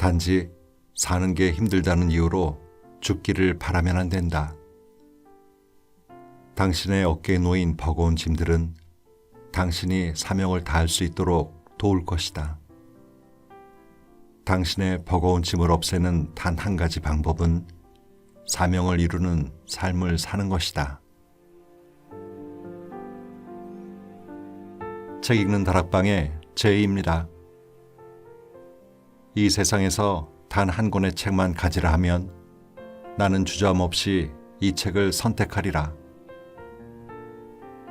단지 사는 게 힘들다는 이유로 죽기를 바라면 안 된다. 당신의 어깨에 놓인 버거운 짐들은 당신이 사명을 다할 수 있도록 도울 것이다. 당신의 버거운 짐을 없애는 단 한 가지 방법은 사명을 이루는 삶을 사는 것이다. 책 읽는 다락방의 제이입니다. 이 세상에서 단 한 권의 책만 가지라 하면 나는 주저함없이 이 책을 선택하리라.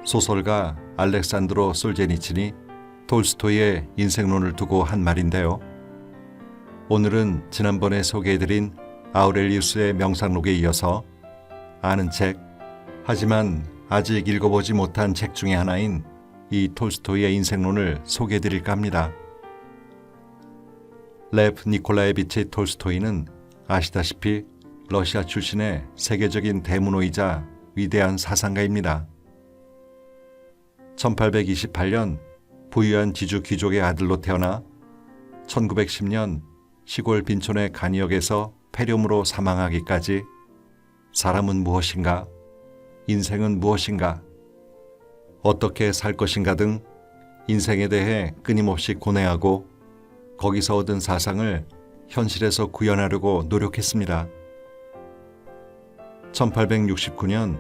소설가 알렉산드로 솔제니친이 톨스토이의 인생론을 두고 한 말인데요. 오늘은 지난번에 소개해드린 아우렐리우스의 명상록에 이어서 아는 책, 하지만 아직 읽어보지 못한 책 중에 하나인 이 톨스토이의 인생론을 소개해드릴까 합니다. 레프 니콜라에비치 톨스토이는 아시다시피 러시아 출신의 세계적인 대문호이자 위대한 사상가입니다. 1828년 부유한 지주 귀족의 아들로 태어나 1910년 시골 빈촌의 간이역에서 폐렴으로 사망하기까지 사람은 무엇인가, 인생은 무엇인가, 어떻게 살 것인가 등 인생에 대해 끊임없이 고뇌하고 거기서 얻은 사상을 현실에서 구현하려고 노력했습니다. 1869년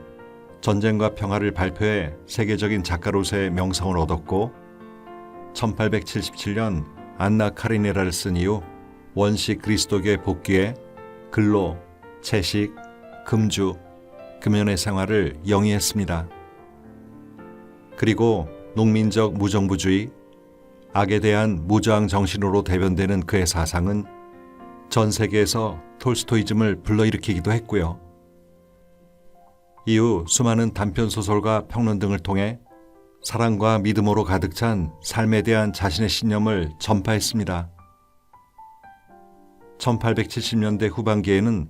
전쟁과 평화를 발표해 세계적인 작가로서의 명성을 얻었고 1877년 안나 카리네라를 쓴 이후 원시 그리스도교에 복귀해 근로, 채식, 금주, 금연의 생활을 영위했습니다. 그리고 농민적 무정부주의, 악에 대한 무저항 정신으로 대변되는 그의 사상은 전 세계에서 톨스토이즘을 불러일으키기도 했고요. 이후 수많은 단편 소설과 평론 등을 통해 사랑과 믿음으로 가득 찬 삶에 대한 자신의 신념을 전파했습니다. 1870년대 후반기에는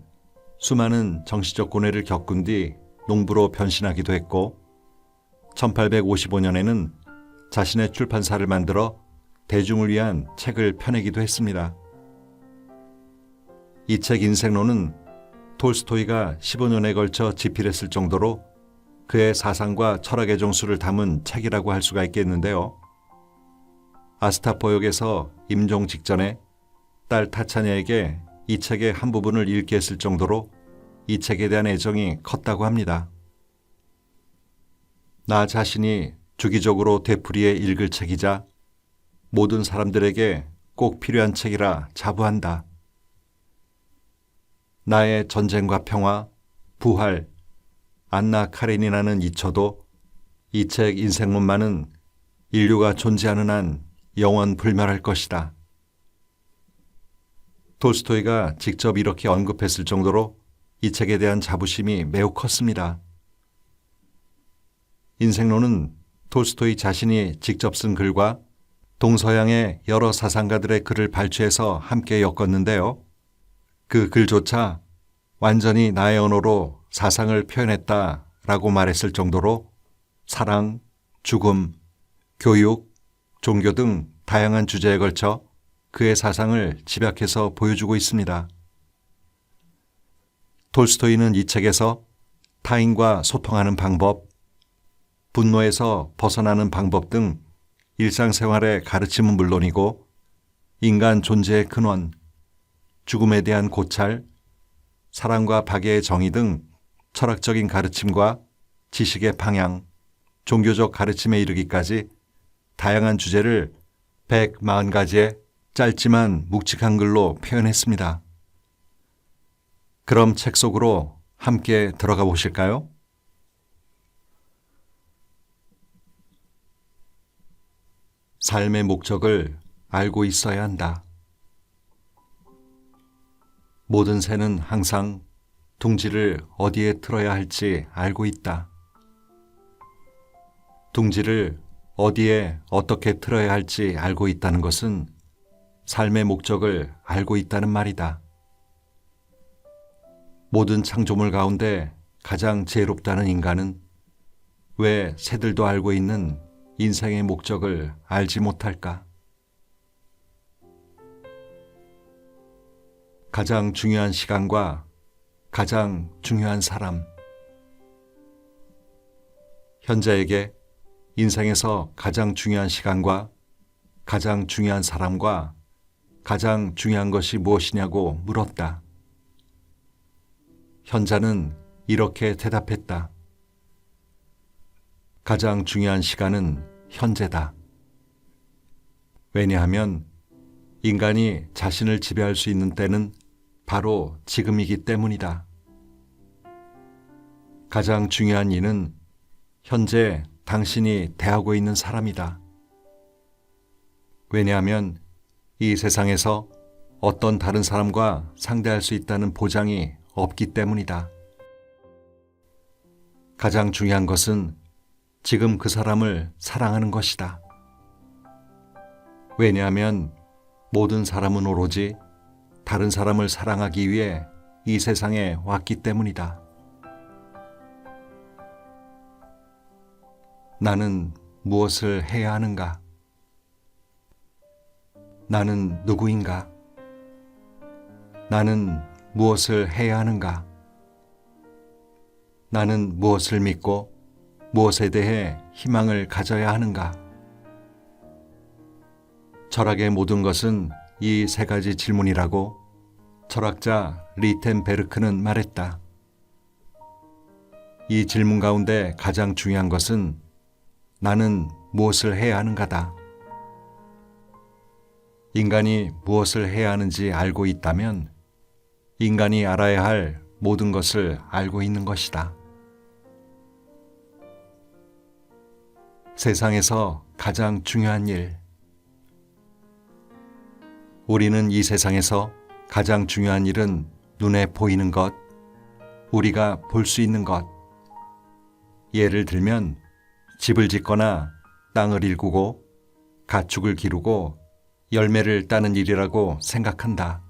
수많은 정치적 고뇌를 겪은 뒤 농부로 변신하기도 했고 1855년에는 자신의 출판사를 만들어 대중을 위한 책을 펴내기도 했습니다. 이 책 인생론은 톨스토이가 15년에 걸쳐 집필했을 정도로 그의 사상과 철학의 정수를 담은 책이라고 할 수가 있겠는데요. 아스타포역에서 임종 직전에 딸 타차냐에게 이 책의 한 부분을 읽게 했을 정도로 이 책에 대한 애정이 컸다고 합니다. 나 자신이 주기적으로 되풀이해 읽을 책이자 모든 사람들에게 꼭 필요한 책이라 자부한다. 나의 전쟁과 평화, 부활, 안나 카레니나는 잊혀도 이 책 인생론만은 인류가 존재하는 한 영원 불멸할 것이다. 톨스토이가 직접 이렇게 언급했을 정도로 이 책에 대한 자부심이 매우 컸습니다. 인생론은 톨스토이 자신이 직접 쓴 글과 동서양의 여러 사상가들의 글을 발췌해서 함께 엮었는데요. 그 글조차 완전히 나의 언어로 사상을 표현했다 라고 말했을 정도로 사랑, 죽음, 교육, 종교 등 다양한 주제에 걸쳐 그의 사상을 집약해서 보여주고 있습니다. 톨스토이는 이 책에서 타인과 소통하는 방법, 분노에서 벗어나는 방법 등 일상생활의 가르침은 물론이고 인간 존재의 근원, 죽음에 대한 고찰, 사랑과 박애의 정의 등 철학적인 가르침과 지식의 방향, 종교적 가르침에 이르기까지 다양한 주제를 140가지의 짧지만 묵직한 글로 표현했습니다. 그럼 책 속으로 함께 들어가 보실까요? 삶의 목적을 알고 있어야 한다. 모든 새는 항상 둥지를 어디에 틀어야 할지 알고 있다. 둥지를 어디에 어떻게 틀어야 할지 알고 있다는 것은 삶의 목적을 알고 있다는 말이다. 모든 창조물 가운데 가장 지혜롭다는 인간은 왜 새들도 알고 있는 인생의 목적을 알지 못할까? 가장 중요한 시간과 가장 중요한 사람. 현자에게 인생에서 가장 중요한 시간과 가장 중요한 사람과 가장 중요한 것이 무엇이냐고 물었다. 현자는 이렇게 대답했다. 가장 중요한 시간은 현재다. 왜냐하면 인간이 자신을 지배할 수 있는 때는 바로 지금이기 때문이다. 가장 중요한 이는 현재 당신이 대하고 있는 사람이다. 왜냐하면 이 세상에서 어떤 다른 사람과 상대할 수 있다는 보장이 없기 때문이다. 가장 중요한 것은 지금 그 사람을 사랑하는 것이다. 왜냐하면 모든 사람은 오로지 다른 사람을 사랑하기 위해 이 세상에 왔기 때문이다. 나는 무엇을 해야 하는가? 나는 누구인가? 나는 무엇을 해야 하는가? 나는 무엇을 믿고 무엇에 대해 희망을 가져야 하는가? 철학의 모든 것은 이 세 가지 질문이라고 철학자 리텐베르크는 말했다. 이 질문 가운데 가장 중요한 것은 나는 무엇을 해야 하는가다. 인간이 무엇을 해야 하는지 알고 있다면 인간이 알아야 할 모든 것을 알고 있는 것이다. 세상에서 가장 중요한 일. 우리는 이 세상에서 가장 중요한 일은 눈에 보이는 것, 우리가 볼 수 있는 것. 예를 들면 집을 짓거나 땅을 일구고 가축을 기르고 열매를 따는 일이라고 생각한다.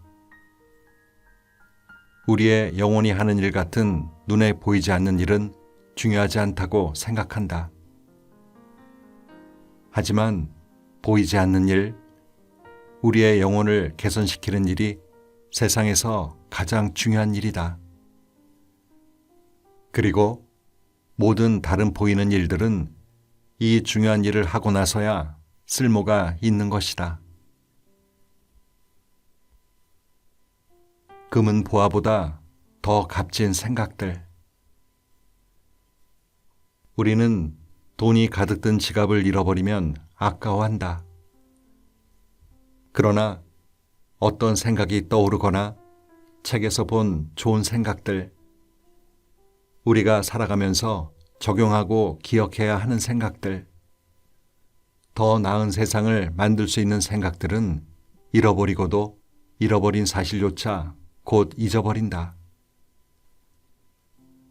우리의 영혼이 하는 일 같은 눈에 보이지 않는 일은 중요하지 않다고 생각한다. 하지만 보이지 않는 일, 우리의 영혼을 개선시키는 일이 세상에서 가장 중요한 일이다. 그리고 모든 다른 보이는 일들은 이 중요한 일을 하고 나서야 쓸모가 있는 것이다. 금은 보화보다 더 값진 생각들. 우리는 돈이 가득 든 지갑을 잃어버리면 아까워한다. 그러나 어떤 생각이 떠오르거나 책에서 본 좋은 생각들, 우리가 살아가면서 적용하고 기억해야 하는 생각들, 더 나은 세상을 만들 수 있는 생각들은 잃어버리고도 잃어버린 사실조차 곧 잊어버린다.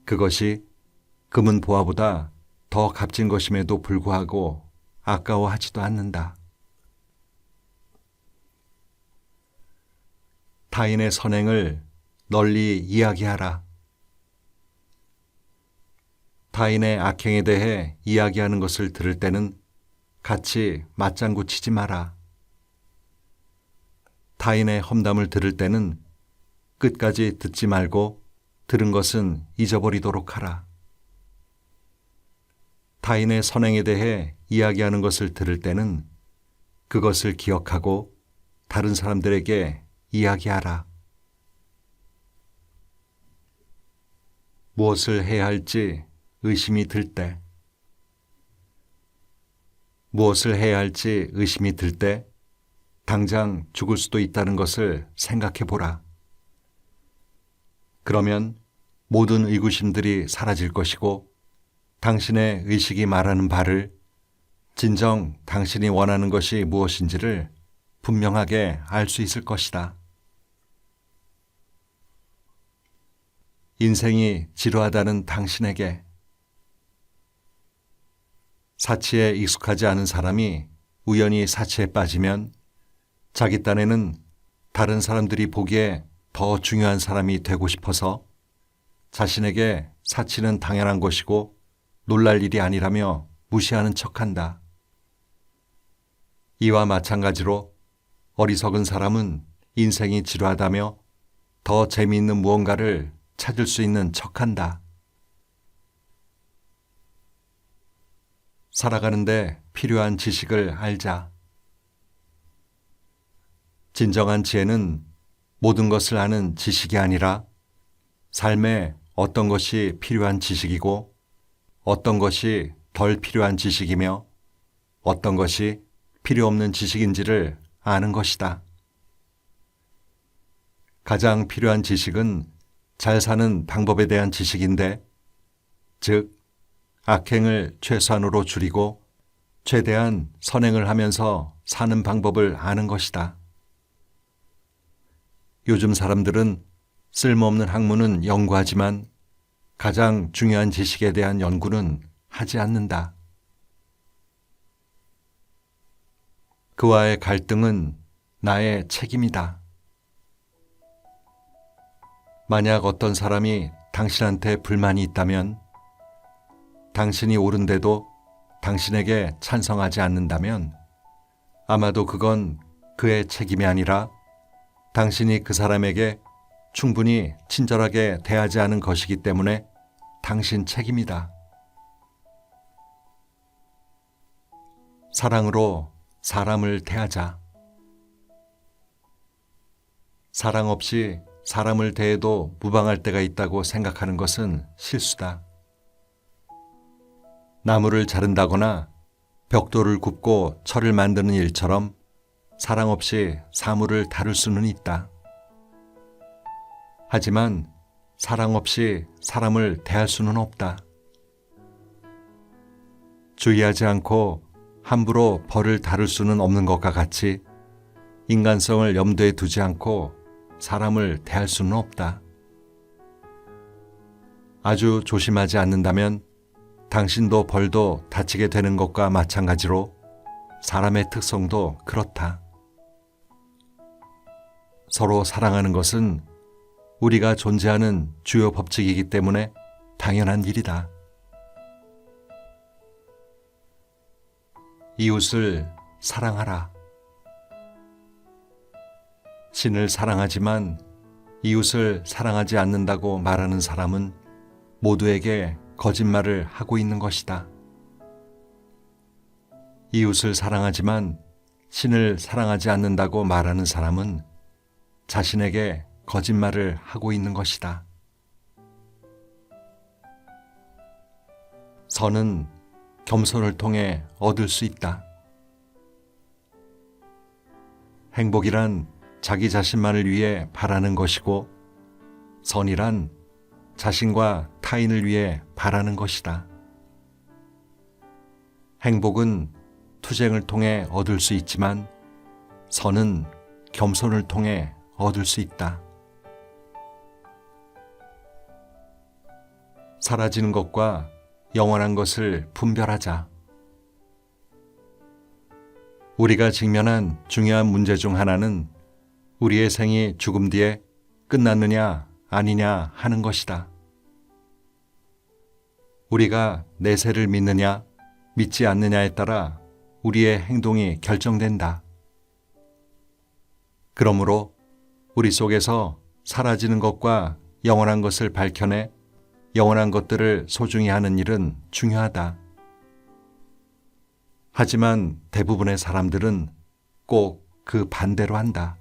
그것이 금은 보화보다 더 값진 것임에도 불구하고 아까워하지도 않는다. 타인의 선행을 널리 이야기하라. 타인의 악행에 대해 이야기하는 것을 들을 때는 같이 맞장구 치지 마라. 타인의 험담을 들을 때는 끝까지 듣지 말고 들은 것은 잊어버리도록 하라. 타인의 선행에 대해 이야기하는 것을 들을 때는 그것을 기억하고 다른 사람들에게 이야기하라. 무엇을 해야 할지 의심이 들 때, 무엇을 해야 할지 의심이 들 때, 당장 죽을 수도 있다는 것을 생각해 보라. 그러면 모든 의구심들이 사라질 것이고 당신의 의식이 말하는 바를 진정 당신이 원하는 것이 무엇인지를 분명하게 알 수 있을 것이다. 인생이 지루하다는 당신에게 사치에 익숙하지 않은 사람이 우연히 사치에 빠지면 자기 딴에는 다른 사람들이 보기에 더 중요한 사람이 되고 싶어서 자신에게 사치는 당연한 것이고 놀랄 일이 아니라며 무시하는 척한다. 이와 마찬가지로 어리석은 사람은 인생이 지루하다며 더 재미있는 무언가를 찾을 수 있는 척한다. 살아가는데 필요한 지식을 알자. 진정한 지혜는 모든 것을 아는 지식이 아니라 삶에 어떤 것이 필요한 지식이고 어떤 것이 덜 필요한 지식이며 어떤 것이 필요 없는 지식인지를 아는 것이다. 가장 필요한 지식은 잘 사는 방법에 대한 지식인데, 즉, 악행을 최소한으로 줄이고 최대한 선행을 하면서 사는 방법을 아는 것이다. 요즘 사람들은 쓸모없는 학문은 연구하지만 가장 중요한 지식에 대한 연구는 하지 않는다. 그와의 갈등은 나의 책임이다. 만약 어떤 사람이 당신한테 불만이 있다면 당신이 옳은데도 당신에게 찬성하지 않는다면 아마도 그건 그의 책임이 아니라 당신이 그 사람에게 충분히 친절하게 대하지 않은 것이기 때문에 당신 책임이다. 사랑으로 사람을 대하자. 사랑 없이 사람을 대해도 무방할 때가 있다고 생각하는 것은 실수다. 나무를 자른다거나 벽돌을 굽고 철을 만드는 일처럼 사랑 없이 사물을 다룰 수는 있다. 하지만 사랑 없이 사람을 대할 수는 없다. 주의하지 않고 함부로 벌을 다룰 수는 없는 것과 같이 인간성을 염두에 두지 않고 사람을 대할 수는 없다. 아주 조심하지 않는다면 당신도 벌도 다치게 되는 것과 마찬가지로 사람의 특성도 그렇다. 서로 사랑하는 것은 우리가 존재하는 주요 법칙이기 때문에 당연한 일이다. 이웃을 사랑하라. 신을 사랑하지만 이웃을 사랑하지 않는다고 말하는 사람은 모두에게 거짓말을 하고 있는 것이다. 이웃을 사랑하지만 신을 사랑하지 않는다고 말하는 사람은 자신에게 거짓말을 하고 있는 것이다. 선은 겸손을 통해 얻을 수 있다. 행복이란 자기 자신만을 위해 바라는 것이고, 선이란 자신과 타인을 위해 바라는 것이다. 행복은 투쟁을 통해 얻을 수 있지만, 선은 겸손을 통해 얻을 수 있다. 사라지는 것과 영원한 것을 분별하자. 우리가 직면한 중요한 문제 중 하나는 우리의 생이 죽음 뒤에 끝났느냐 아니냐 하는 것이다. 우리가 내세를 믿느냐 믿지 않느냐에 따라 우리의 행동이 결정된다. 그러므로 우리 속에서 사라지는 것과 영원한 것을 밝혀내 영원한 것들을 소중히 하는 일은 중요하다. 하지만 대부분의 사람들은 꼭 그 반대로 한다.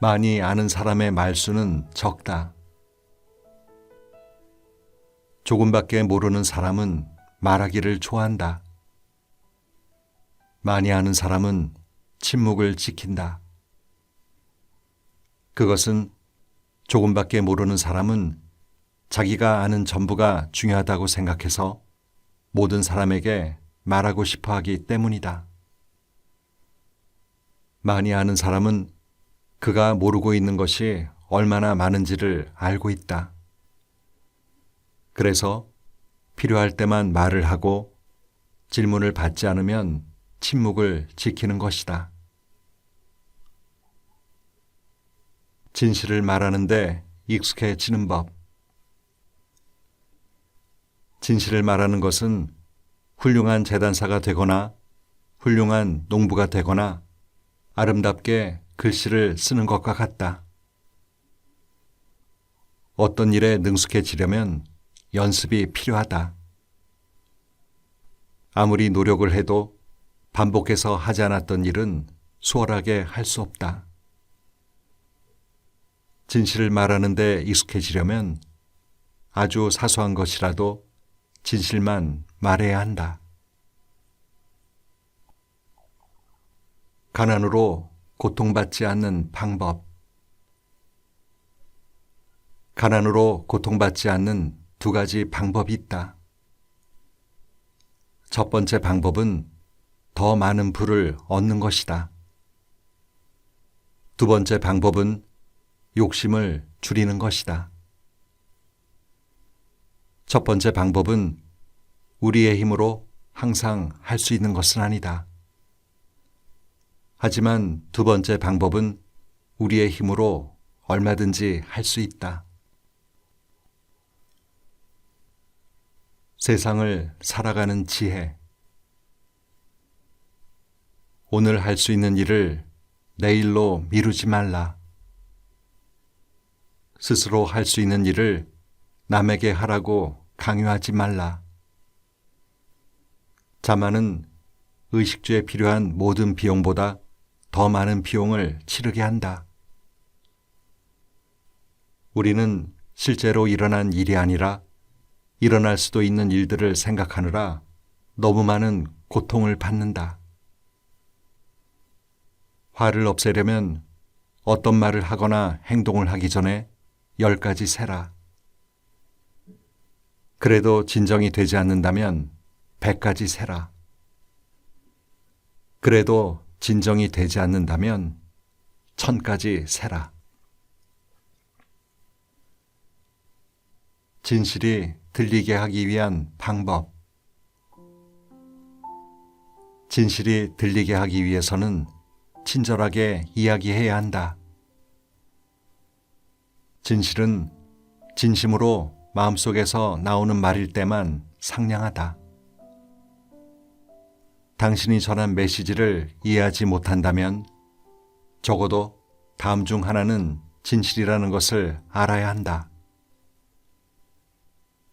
많이 아는 사람의 말수는 적다. 조금밖에 모르는 사람은 말하기를 좋아한다. 많이 아는 사람은 침묵을 지킨다. 그것은 조금밖에 모르는 사람은 자기가 아는 전부가 중요하다고 생각해서 모든 사람에게 말하고 싶어 하기 때문이다. 많이 아는 사람은 그가 모르고 있는 것이 얼마나 많은지를 알고 있다. 그래서 필요할 때만 말을 하고 질문을 받지 않으면 침묵을 지키는 것이다. 진실을 말하는데 익숙해지는 법. 진실을 말하는 것은 훌륭한 재단사가 되거나 훌륭한 농부가 되거나 아름답게 글씨를 쓰는 것과 같다. 어떤 일에 능숙해지려면 연습이 필요하다. 아무리 노력을 해도 반복해서 하지 않았던 일은 수월하게 할 수 없다. 진실을 말하는 데 익숙해지려면 아주 사소한 것이라도 진실만 말해야 한다. 가난으로 고통받지 않는 방법. 가난으로 고통받지 않는 두 가지 방법이 있다. 첫 번째 방법은 더 많은 부를 얻는 것이다. 두 번째 방법은 욕심을 줄이는 것이다. 첫 번째 방법은 우리의 힘으로 항상 할 수 있는 것은 아니다. 하지만 두 번째 방법은 우리의 힘으로 얼마든지 할 수 있다. 세상을 살아가는 지혜. 오늘 할 수 있는 일을 내일로 미루지 말라. 스스로 할 수 있는 일을 남에게 하라고 강요하지 말라. 자만은 의식주에 필요한 모든 비용보다 더 많은 비용을 치르게 한다. 우리는 실제로 일어난 일이 아니라 일어날 수도 있는 일들을 생각하느라 너무 많은 고통을 받는다. 화를 없애려면 어떤 말을 하거나 행동을 하기 전에 열 가지 세라. 그래도 진정이 되지 않는다면 백 가지 세라. 그래도 진정이 되지 않는다면 천까지 세라. 진실이 들리게 하기 위한 방법. 진실이 들리게 하기 위해서는 친절하게 이야기해야 한다. 진실은 진심으로 마음속에서 나오는 말일 때만 상냥하다. 당신이 전한 메시지를 이해하지 못한다면 적어도 다음 중 하나는 진실이라는 것을 알아야 한다.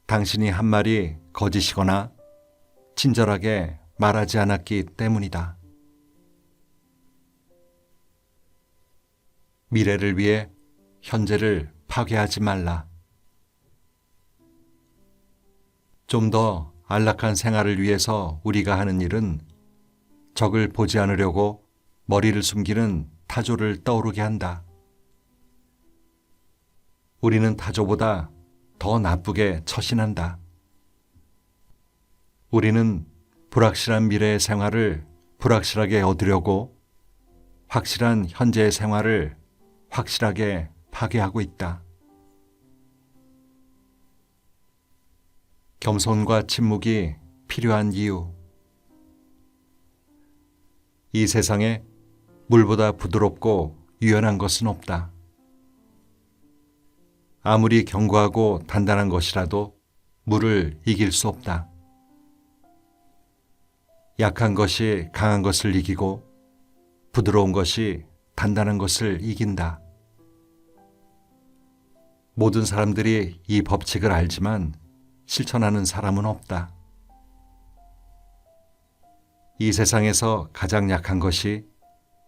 당신이 한 말이 거짓이거나 친절하게 말하지 않았기 때문이다. 미래를 위해 현재를 파괴하지 말라. 좀 더 안락한 생활을 위해서 우리가 하는 일은 적을 보지 않으려고 머리를 숨기는 타조를 떠오르게 한다. 우리는 타조보다 더 나쁘게 처신한다. 우리는 불확실한 미래의 생활을 불확실하게 얻으려고 확실한 현재의 생활을 확실하게 파괴하고 있다. 겸손과 침묵이 필요한 이유. 이 세상에 물보다 부드럽고 유연한 것은 없다. 아무리 견고하고 단단한 것이라도 물을 이길 수 없다. 약한 것이 강한 것을 이기고 부드러운 것이 단단한 것을 이긴다. 모든 사람들이 이 법칙을 알지만 실천하는 사람은 없다. 이 세상에서 가장 약한 것이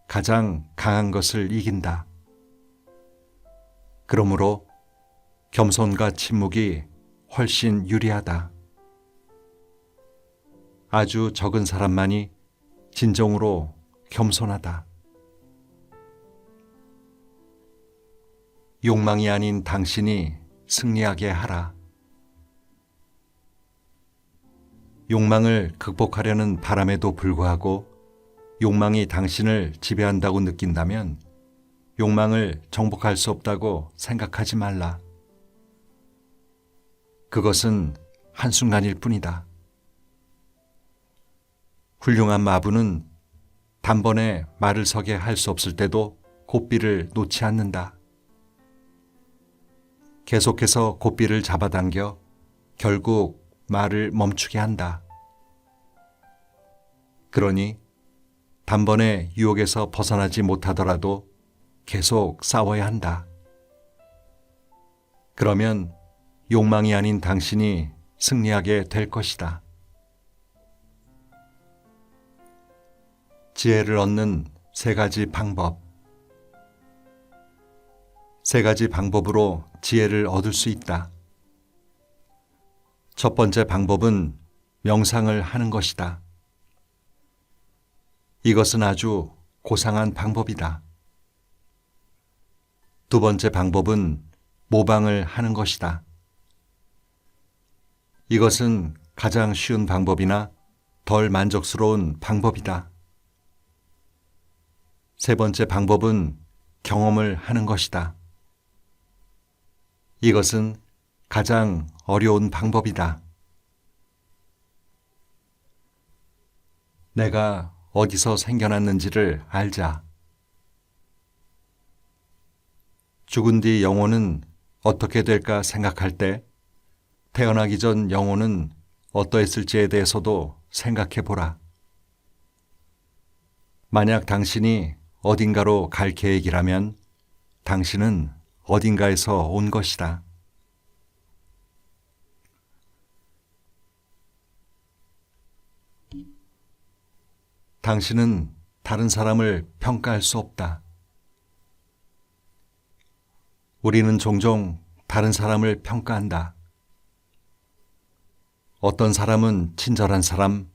가장 강한 것을 이긴다. 그러므로 겸손과 침묵이 훨씬 유리하다. 아주 적은 사람만이 진정으로 겸손하다. 욕망이 아닌 당신이 승리하게 하라. 욕망을 극복하려는 바람에도 불구하고 욕망이 당신을 지배한다고 느낀다면 욕망을 정복할 수 없다고 생각하지 말라. 그것은 한순간일 뿐이다. 훌륭한 마부는 단번에 말을 서게 할 수 없을 때도 고삐를 놓지 않는다. 계속해서 고삐를 잡아당겨 결국 말을 멈추게 한다. 그러니 단번에 유혹에서 벗어나지 못하더라도 계속 싸워야 한다. 그러면 욕망이 아닌 당신이 승리하게 될 것이다. 지혜를 얻는 세 가지 방법. 세 가지 방법으로 지혜를 얻을 수 있다. 첫 번째 방법은 명상을 하는 것이다. 이것은 아주 고상한 방법이다. 두 번째 방법은 모방을 하는 것이다. 이것은 가장 쉬운 방법이나 덜 만족스러운 방법이다. 세 번째 방법은 경험을 하는 것이다. 이것은 가장 어려운 방법이다. 내가 어디서 생겨났는지를 알자. 죽은 뒤 영혼은 어떻게 될까 생각할 때 태어나기 전 영혼은 어떠했을지에 대해서도 생각해 보라. 만약 당신이 어딘가로 갈 계획이라면 당신은 어딘가에서 온 것이다. 당신은 다른 사람을 평가할 수 없다. 우리는 종종 다른 사람을 평가한다. 어떤 사람은 친절한 사람,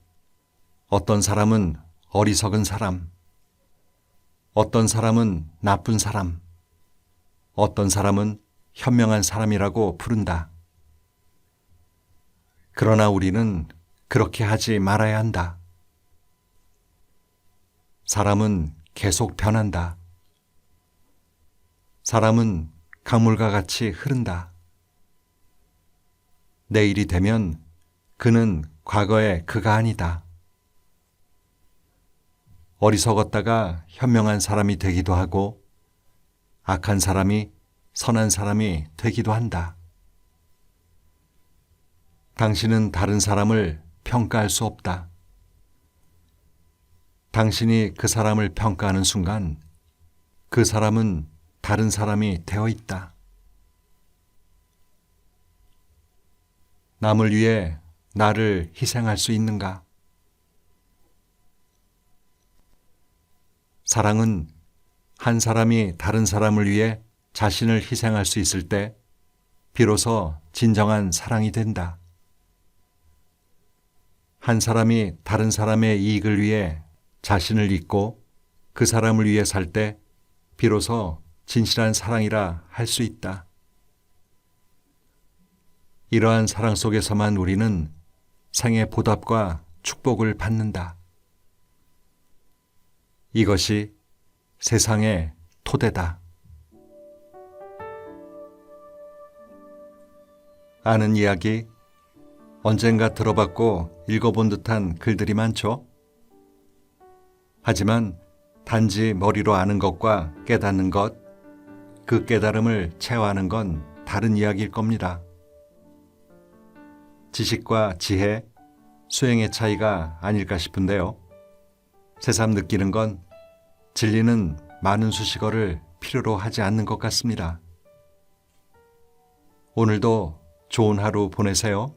어떤 사람은 어리석은 사람, 어떤 사람은 나쁜 사람, 어떤 사람은 현명한 사람이라고 부른다. 그러나 우리는 그렇게 하지 말아야 한다. 사람은 계속 변한다. 사람은 강물과 같이 흐른다. 내일이 되면 그는 과거의 그가 아니다. 어리석었다가 현명한 사람이 되기도 하고 악한 사람이 선한 사람이 되기도 한다. 당신은 다른 사람을 평가할 수 없다. 당신이 그 사람을 평가하는 순간 그 사람은 다른 사람이 되어 있다. 남을 위해 나를 희생할 수 있는가? 사랑은 한 사람이 다른 사람을 위해 자신을 희생할 수 있을 때 비로소 진정한 사랑이 된다. 한 사람이 다른 사람의 이익을 위해 자신을 잊고 그 사람을 위해 살 때 비로소 진실한 사랑이라 할 수 있다. 이러한 사랑 속에서만 우리는 생의 보답과 축복을 받는다. 이것이 세상의 토대다. 아는 이야기 언젠가 들어봤고 읽어본 듯한 글들이 많죠? 하지만 단지 머리로 아는 것과 깨닫는 것, 그 깨달음을 체화하는 건 다른 이야기일 겁니다. 지식과 지혜, 수행의 차이가 아닐까 싶은데요. 새삼 느끼는 건 진리는 많은 수식어를 필요로 하지 않는 것 같습니다. 오늘도 좋은 하루 보내세요.